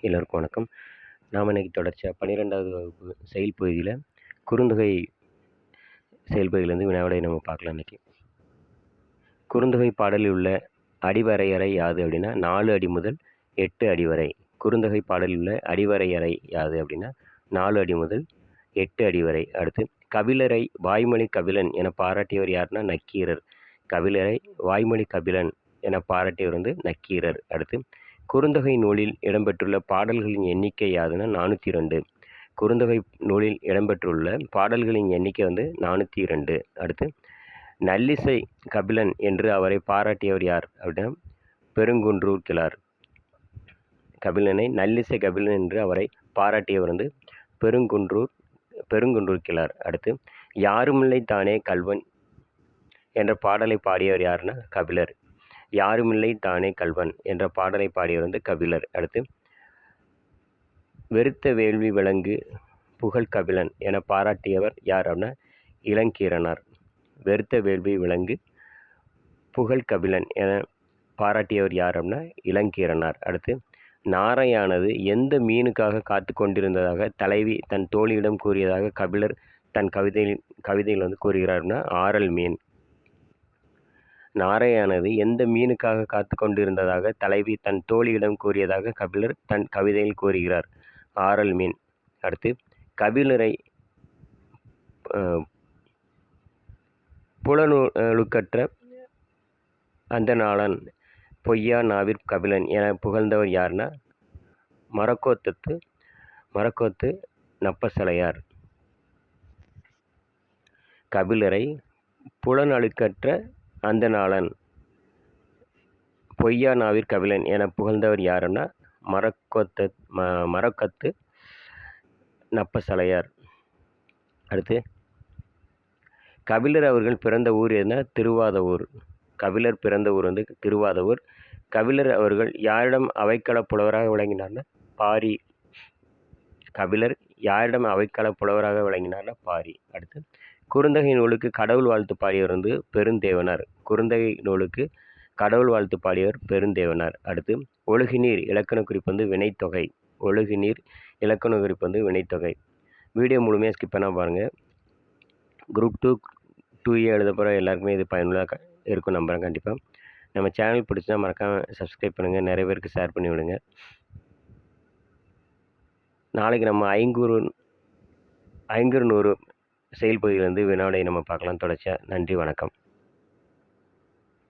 எல்லோருக்கும் வணக்கம். நாம் இன்றைக்கி தொடர்ச்சியாக பன்னிரெண்டாவது வகுப்பு செயல் பகுதியில் குறுந்தொகை செயல்பகுதியிலேருந்து வினாவிடையை நம்ம பார்க்கலாம் இன்றைக்கி குறுந்தொகை பாடலில் உள்ள அடிவரையறை யாது அப்படின்னா நாலு அடி முதல் எட்டு அடி வரை. குறுந்தொகை பாடலில் உள்ள அடிவரையறை யாது அப்படின்னா நாலு அடி முதல் எட்டு அடி வரை. அடுத்து கபிலரை வாய்மொழி கபிலன் என பாராட்டியவர் யாருன்னா நக்கீரர். கபிலரை வாய்மொழி கபிலன் என பாராட்டியவர் வந்து நக்கீரர். அடுத்து குறுந்தொகை நூலில் இடம்பெற்றுள்ள பாடல்களின் எண்ணிக்கை யாதுன்னா நானூற்றி ரெண்டு குறுந்தொகை நூலில் இடம்பெற்றுள்ள பாடல்களின் எண்ணிக்கை வந்து நானூற்றி ரெண்டு அடுத்து நல்லிசை கபிலன் என்று அவரை பாராட்டியவர் யார் அப்படின்னா பெருங்குன்றூர் கிழார். கபிலனை நல்லிசை கபிலன் என்று அவரை பாராட்டியவர் வந்து பெருங்குன்றூர் பெருங்குன்றூர் கிளார் அடுத்து யாருமில்லை தானே கல்வன் என்ற பாடலை பாடியவர் யாருன்னா கபிலர். யாருமில்லை தானே கல்வன் என்ற பாடலை பாடியவர் வந்து கபிலர். அடுத்து வெறுத்த வேள்வி விலங்கு புகழ் கபிலன் என பாராட்டியவர் யார் அப்படின்னா இளங்கீரனார். வெறுத்த வேள்வி விலங்கு புகழ் கபிலன் என பாராட்டியவர் யார் அப்படின்னா இளங்கீரனார். அடுத்து நாரையானது எந்த மீனுக்காக காத்து கொண்டிருந்ததாக தலைவி தன் தோழியிடம் கூறியதாக கபிலர் தன் கவிதையில் கவிதையில் வந்து கூறுகிறார்னா ஆரல் மீன் நாரையானது எந்த மீனுக்காக காத்து கொண்டிருந்ததாக தலைவி தன் தோழியிடம் கூறியதாக கபிலர் தன் கவிதையில் கூறுகிறார். ஆரல் மீன். அடுத்து கபிலரை புலநூலுக்கற்ற அந்த நாளன் பொய்யா நாவிற் கபிலன் என புகழ்ந்தவர் யார்னா மரக்கோத்தத்து மரக்கோத்து நப்பசலையார். கபிலரை புலனழுக்கற்ற அந்த நாளன் பொய்யா நாவிற் கபிலன் என புகழ்ந்தவர் யாருன்னா மரக்கொத்த ம மரக்கத்து நப்பசலையார். அடுத்து கபிலர் அவர்கள் பிறந்த ஊர் எதுனா திருவாதவூர். கபிலர் பிறந்த ஊர் வந்து திருவாதவூர். கபிலர் அவர்கள் யாரிடம் அவைக்கள புலவராக விளங்கினார்னா பாரி. கபிலர் யாரிடம் அவைக்கள புலவராக விளங்கினார்னா பாரி. அடுத்து குறுந்தகை நூலுக்கு கடவுள் வாழ்த்து பாடியவர் வந்து பெருந்தேவனார். குறுந்தகை நூலுக்கு கடவுள் வாழ்த்து பாடியவர் பெருந்தேவனார். அடுத்து ஒழுகுநீர் இலக்கண குறிப்பு வந்து வினைத்தொகை. ஒழுகுநீர் இலக்கண குறிப்பு வந்து வினைத்தொகை. வீடியோ முழுமையாக ஸ்கிப் பண்ணால் பாருங்கள் குரூப் டூ டூ ஏ எழுத போகிற எல்லாருக்குமே இது பயனுள்ளதாக இருக்கும் நம்புகிறேன் கண்டிப்பாக நம்ம சேனல் பிடிச்சா மறக்காமல் சப்ஸ்கிரைப் பண்ணுங்கள் நிறைய பேருக்கு ஷேர் பண்ணி விடுங்க. நாளைக்கு நம்ம ஐங்கூறு ஐங்குறு நூறு செயல்பகுதியிலேருந்து வினாவிடை நம்ம பார்க்கலாம். தொடர்ச்சியாக நன்றி வணக்கம்.